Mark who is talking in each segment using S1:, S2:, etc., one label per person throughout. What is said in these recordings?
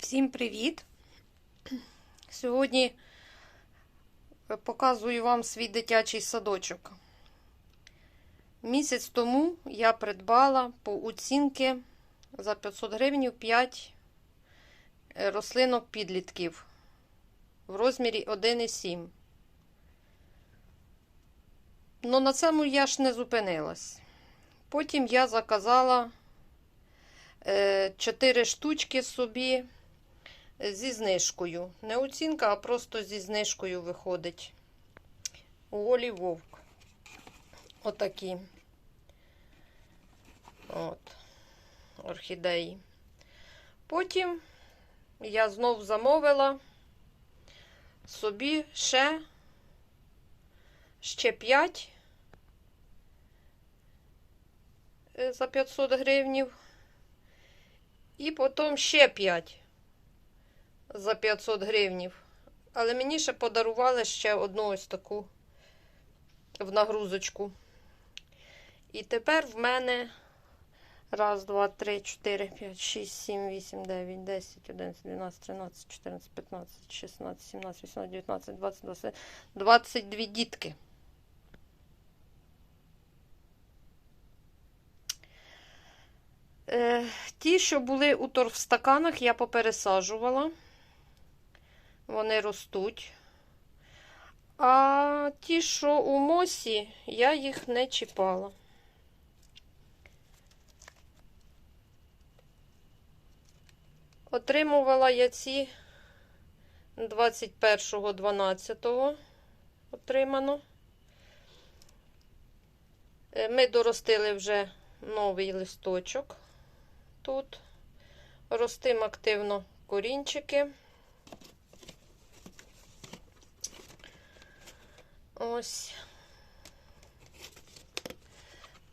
S1: Всім привіт! Сьогодні показую вам свій дитячий садочок. Місяць тому я придбала по оцінки за 500 гривень 5 рослинок підлітків в розмірі 1,7. Ну, на цьому я ж не зупинилась. Потім я заказала 4 штучки собі зі знижкою. Не оцінка, а просто зі знижкою виходить. У Олі Вовк. Отакі. От. Орхідеї. Потім я знов замовила собі ще, ще 5 за 500 гривнів. І потім ще 5 за 500 гривнів. Але мені ще подарували ще одну ось таку в нагрузочку. І тепер в мене раз, два, три, чотири, п'ять, шість, сім, вісім, дев'ять, десять, одинадцять, дванадцять, тринадцять, чотирнадцять, п'ятнадцять, шістнадцять, сімнадцять, вісімнадцять, дев'ятнадцять, двадцять, двадцять, двадцять дві дітки. Е, Ті, що були у торфстаканах, я попересаджувала. Вони ростуть. А ті, що у мосі, я їх не чіпала. Отримувала я ці 21.12 отримано. Е, Ми доростили вже новий листочок. Тут ростим активно корінчики. Ось.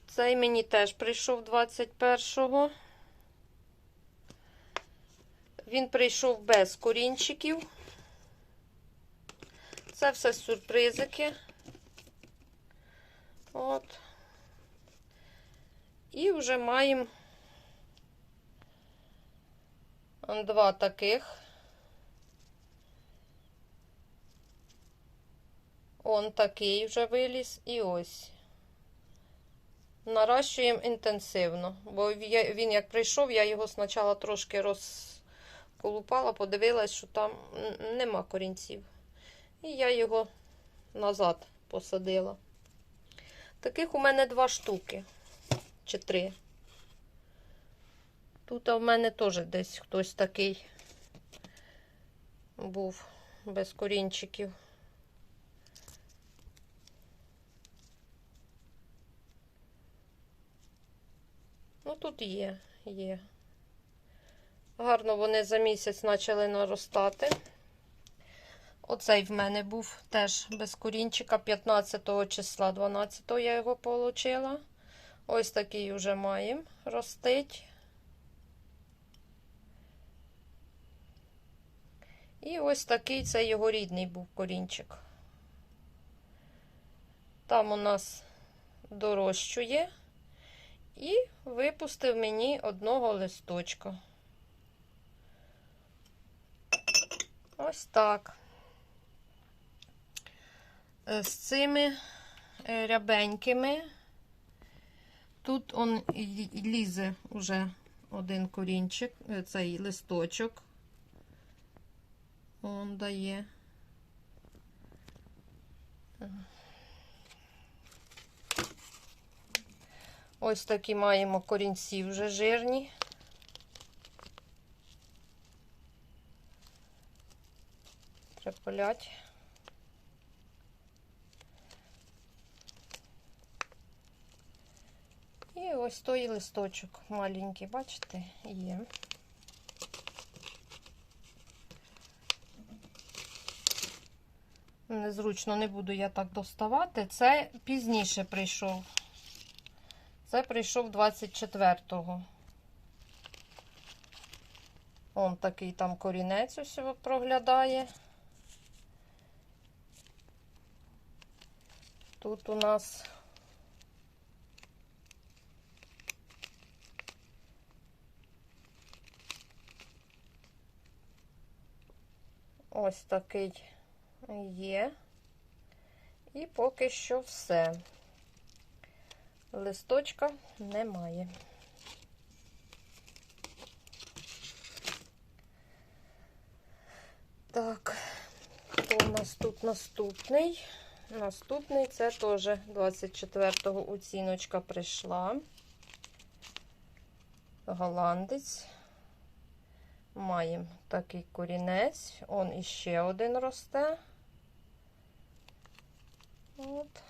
S1: Цей мені теж прийшов 21-го. Він прийшов без корінчиків. Це все сюрпризики. От. І вже маємо два таких. Он такий вже виліз і ось. Наращуємо інтенсивно, бо він як прийшов, я його спочатку трошки розколупала, подивилась, що там нема корінців. І я його назад посадила. Таких у мене два штуки чи три. Тут у мене теж десь хтось такий був без корінчиків. Ну, тут є, є. Гарно вони за місяць почали наростати. Оцей в мене був теж без корінчика 15 числа, 12 я його отримала. Ось такий вже маємо ростить. І ось такий це його рідний був корінчик. Там у нас дорощує і випустив мені одного листочка. Ось так. З цими рябенькими. Тут он лізе уже один корінчик, цей листочок. Он дає. Ось такі маємо корінці вже жирні. Приполять. І ось той листочок маленький, бачите, є. Незручно не буду я так доставати. Це пізніше прийшов. Це прийшов 24-го. Он такий там корінець ось проглядає. Тут у нас ось такий є. І поки що все. Листочка немає. Так, хто у нас тут наступний? Наступний це теж 24-го оціночка прийшла. Голландець. Маємо такий корінець. Он іще один росте. От.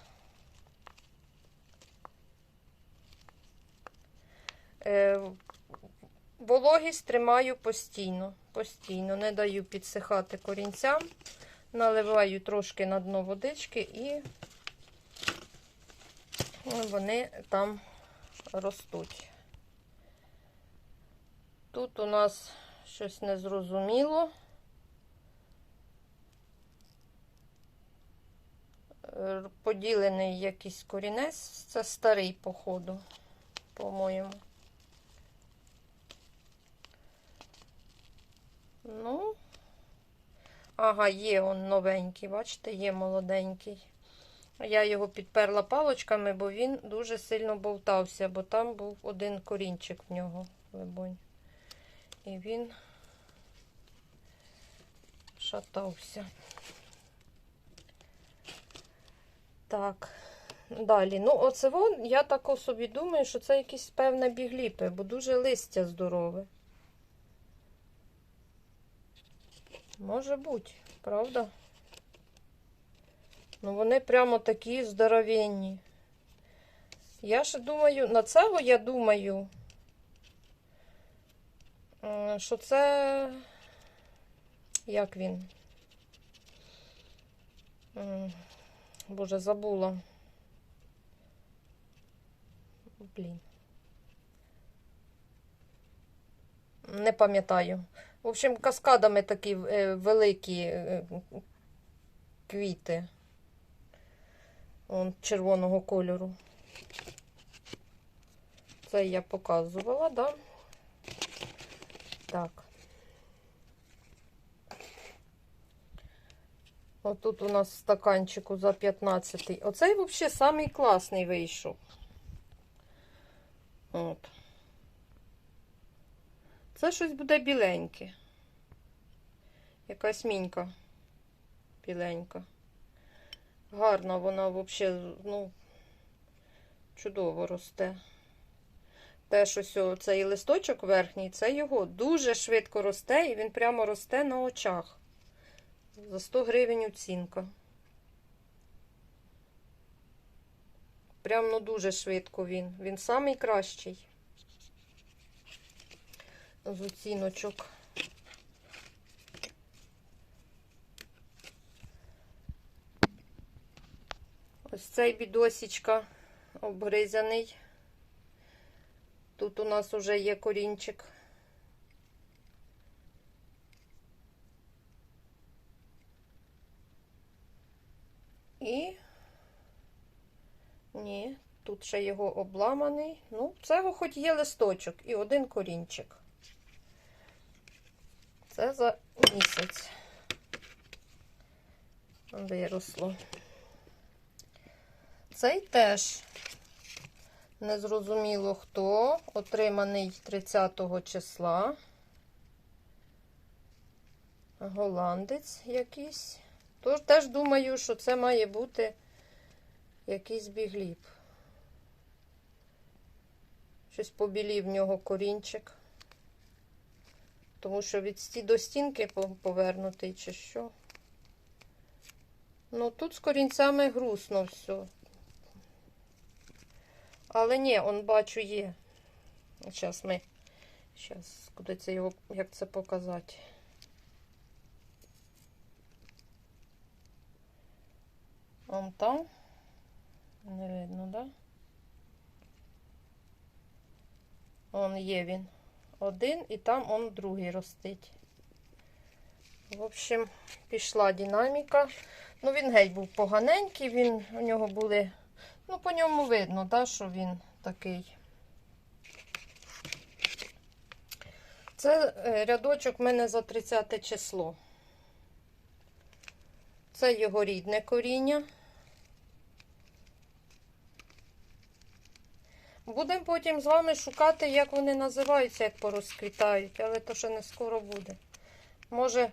S1: Вологість тримаю постійно. Постійно. Не даю підсихати корінцям. Наливаю трошки на дно водички і вони там ростуть. Тут у нас щось незрозуміло. Е, Поділений якийсь корінець. Це старий, походу, по-моєму. Ну, ага, є он новенький, бачите, є молоденький. Я його підперла палочками, бо він дуже сильно болтався, бо там був один корінчик в нього, либонь. І він шатався. Так, далі. Ну, оце вон, я так собі думаю, що це якісь певне бігліпи, бо дуже листя здорове. Може бути, правда? Ну, вони прямо такі здоровенні. Я ще думаю, на цього я думаю, що це. Як він? Боже, забула. Блін. Не пам'ятаю. В общем, каскадами такі е, великі е, квіти. Он червоного кольору. Це я показувала, да? Так. Отут у нас стаканчику за 15. Оцей взагалі самий класний вийшов. От. Це щось буде біленьке. Якась мінька біленька. Гарна вона взагалі, ну, чудово росте. Теж ось цей листочок верхній, це його дуже швидко росте, і він прямо росте на очах. За 100 гривень оцінка. Прям ну дуже швидко він. Він самий кращий з оціночок. Ось цей бідосічка обгризаний. Тут у нас вже є корінчик. І ні, тут ще його обламаний. Ну, цього хоч є листочок і один корінчик. Це за місяць виросло. Цей теж незрозуміло хто, отриманий 30 числа. Голландець якийсь. Тож теж думаю, що це має бути якийсь бігліп. Щось побілів в нього корінчик. Тому що від сті до стінки повернутий чи що. Ну, тут з корінцями грустно все. Але ні, он бачу є. Зараз ми. Зараз, куди це його, як це показати? Он там. Не видно, да? Он є він. Один і там он другий ростить. В общем, пішла динаміка. Ну, він геть був поганенький, він, у нього були, ну, по ньому видно, да, що він такий. Це е, рядочок в мене за 30 число. Це його рідне коріння. Будемо потім з вами шукати, як вони називаються, як порозквітають, але то ще не скоро буде. Може,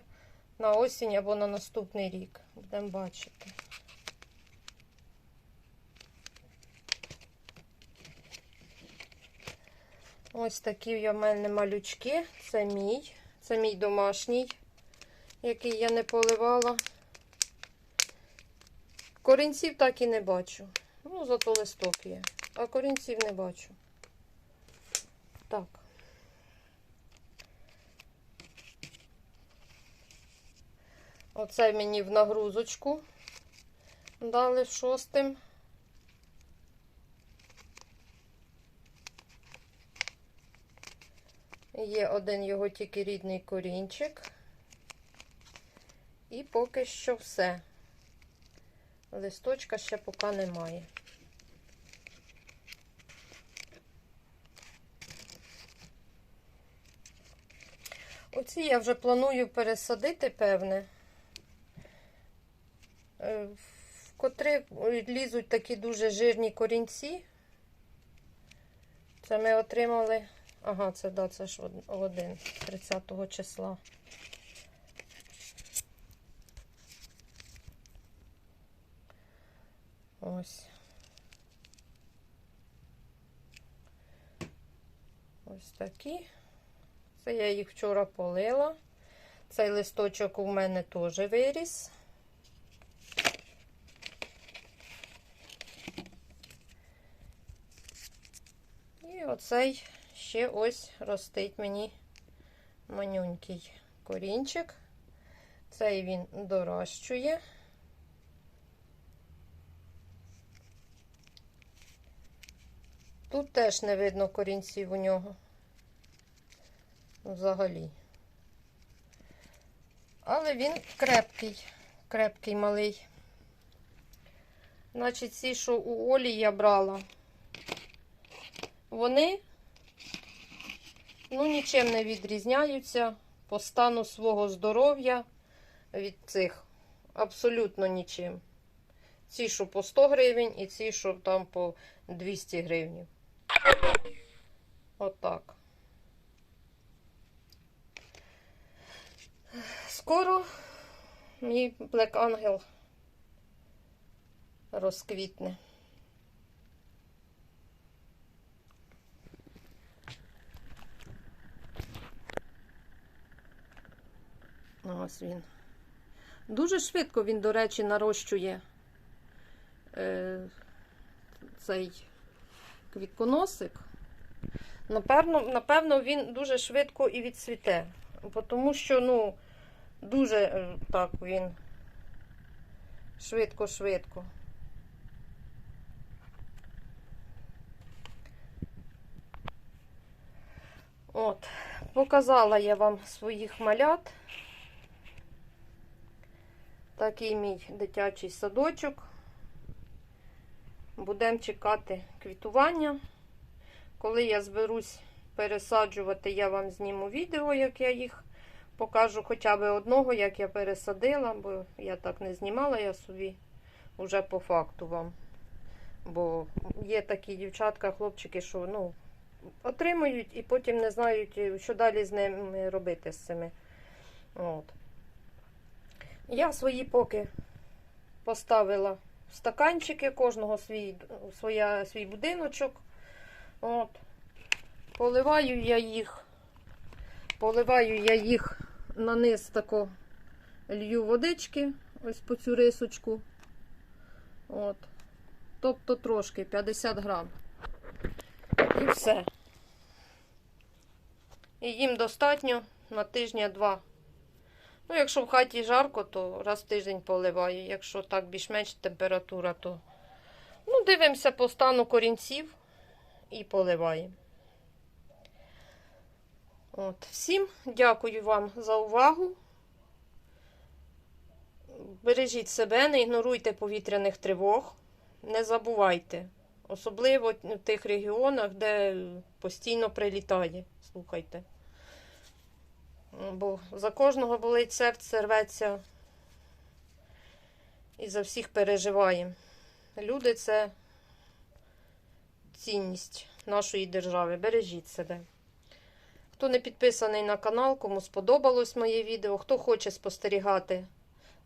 S1: на осінь або на наступний рік. Будемо бачити. Ось такі в мене малючки. Це мій. Це мій домашній, який я не поливала. Корінців так і не бачу. Ну, зато листок є. А корінців не бачу. Так. Оце мені в нагрузочку дали шостим. Є один його тільки рідний корінчик. І поки що все. Листочка ще поки немає. Оці я вже планую пересадити, певне, Е, в котрі лізуть такі дуже жирні корінці. Це ми отримали. Ага, це да, це ж один 30 числа. Ось. Ось такі. Це я їх вчора полила. Цей листочок у мене теж виріс. І оцей ще ось ростить мені манюнький корінчик. Цей він дорощує. Тут теж не видно корінців у нього. Взагалі. Але він крепкий, крепкий малий. Значить, ці, що у Олі я брала, вони ну, нічим не відрізняються по стану свого здоров'я від цих. Абсолютно нічим. Ці, що по 100 гривень, і ці, що там по 200 гривень. Отак. Скоро мій Black Angel розквітне. Ось він. Дуже швидко він, до речі, нарощує е, цей квітконосик. Напевно, напевно, він дуже швидко і відцвіте. Тому що, ну, дуже е, так він швидко-швидко. От, показала я вам своїх малят. Такий мій дитячий садочок. Будемо чекати квітування. Коли я зберусь пересаджувати, я вам зніму відео, як я їх покажу хоча б одного, як я пересадила, бо я так не знімала, я собі вже по факту вам. Бо є такі дівчатка, хлопчики, що ну, отримують і потім не знають, що далі з ними робити з цими. От. Я свої поки поставила в стаканчики, кожного свій, своя, свій будиночок. От. Поливаю я їх, поливаю я їх на низ тако лью водички, ось по цю рисочку. От. Тобто трошки 50 грам. І все. І їм достатньо на тижня-два. Ну, якщо в хаті жарко, то раз в тиждень поливаю. Якщо так більш-менш температура, то ну, дивимося по стану корінців і поливаємо. От. Всім дякую вам за увагу. Бережіть себе, не ігноруйте повітряних тривог, не забувайте. Особливо в тих регіонах, де постійно прилітає. Слухайте. Бо за кожного болить серце, рветься. і за всіх переживаємо. Люди це цінність нашої держави. Бережіть себе. Хто не підписаний на канал, кому сподобалось моє відео, хто хоче спостерігати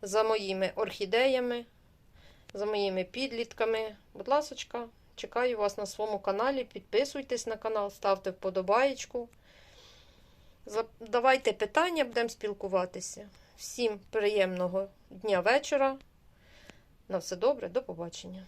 S1: за моїми орхідеями, за моїми підлітками, будь ласочка, чекаю вас на своєму каналі. Підписуйтесь на канал, ставте вподобаєчку. Задавайте питання, будемо спілкуватися. Всім приємного дня вечора. На все добре, до побачення.